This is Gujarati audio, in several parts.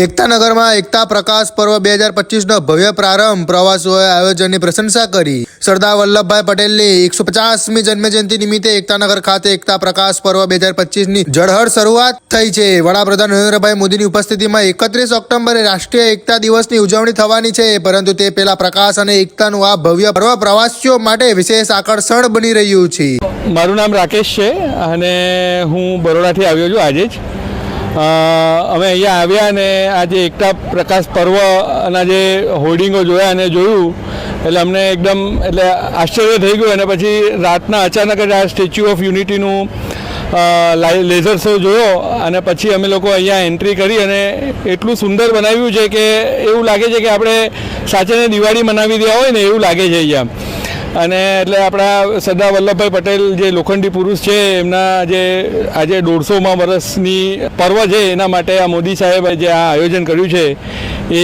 એકતાનગરમાં એકતા પ્રકાશ પર્વ બે હજાર પચીસનો ભવ્ય પ્રારંભ. પ્રવાસીઓએ આયોજનની પ્રશંસા કરી. સરદાર વલ્લભભાઈ પટેલની એકસો પચાસમી જન્મજયંતિ નિમિત્તે એકતાનગર ખાતે એકતા પ્રકાશ પર્વ બે હજાર પચીસની જળહળ શરૂઆત થઈ છે. વડાપ્રધાન નરેન્દ્રભાઈ મોદીની ઉપસ્થિતિમાં એકત્રીસ ઓક્ટોબરે રાષ્ટ્રીય એકતા દિવસની ઉજવણી થવાની છે. પરંતુ તે પહેલા પ્રકાશ અને એકતાનું આ ભવ્ય પર્વ પ્રવાસીઓ માટે વિશેષ આકર્ષણ બની રહ્યું છે. મારું નામ રાકેશ છે અને હું બરોડાથી આવ્યો છું આજે જ. અમે અહીંયા આવ્યા અને આજે એકતા પ્રકાશ પર્વના જે હોર્ડિંગો જોયા અને જોયું, એટલે અમને એકદમ, એટલે આશ્ચર્ય થઈ ગયું. અને પછી રાતના અચાનક જ આ સ્ટેચ્યુ ઓફ યુનિટીનું લેઝર શો જોયો અને પછી અમે લોકો અહીંયા એન્ટ્રી કરી અને એટલું સુંદર બનાવ્યું છે કે એવું લાગે છે કે આપણે સાચેને દિવાળી મનાવી રહ્યા હોય ને એવું લાગે છે અહીંયા. અને એટલે આપણા સરદાર વલ્લભભાઈ પટેલ જે લોખંડી પુરુષ છે, એમના જે આજે દોઢસોમાં વર્ષની પર્વ છે, એના માટે આ મોદી સાહેબે જે આ આયોજન કર્યું છે, એ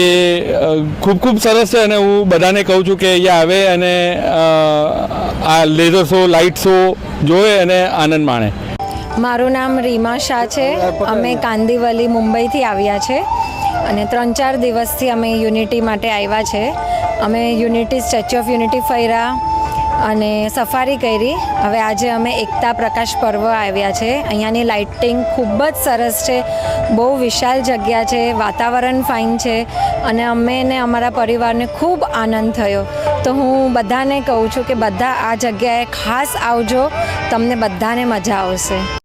ખૂબ ખૂબ સરસ છે અને હું બધાને કહું છું કે અહીંયા આવે અને આ લેઝર શો, લાઇટ શો જોવે અને આનંદ માણે. મારું નામ રીમા શાહ છે. અમે કાંદીવલી મુંબઈથી આવ્યા છે અને ત્રણ ચાર દિવસથી અમે યુનિટી માટે આવ્યા છે. અમે યુનિટી, સ્ટેચ્યુ ઓફ યુનિટી ફર્યા અને સફારી કરી. હવે આજે અમે એકતા પ્રકાશ પર્વ આવ્યા છે. અહીંયાની લાઇટિંગ ખૂબ જ સરસ છે. બહુ વિશાળ જગ્યા છે. વાતાવરણ ફાઇન છે અને અમે ને અમારા પરિવારને ખૂબ આનંદ થયો. તો હું બધાને કહું છું કે બધા આ જગ્યાએ ખાસ આવજો. તમને બધાને મજા આવશે.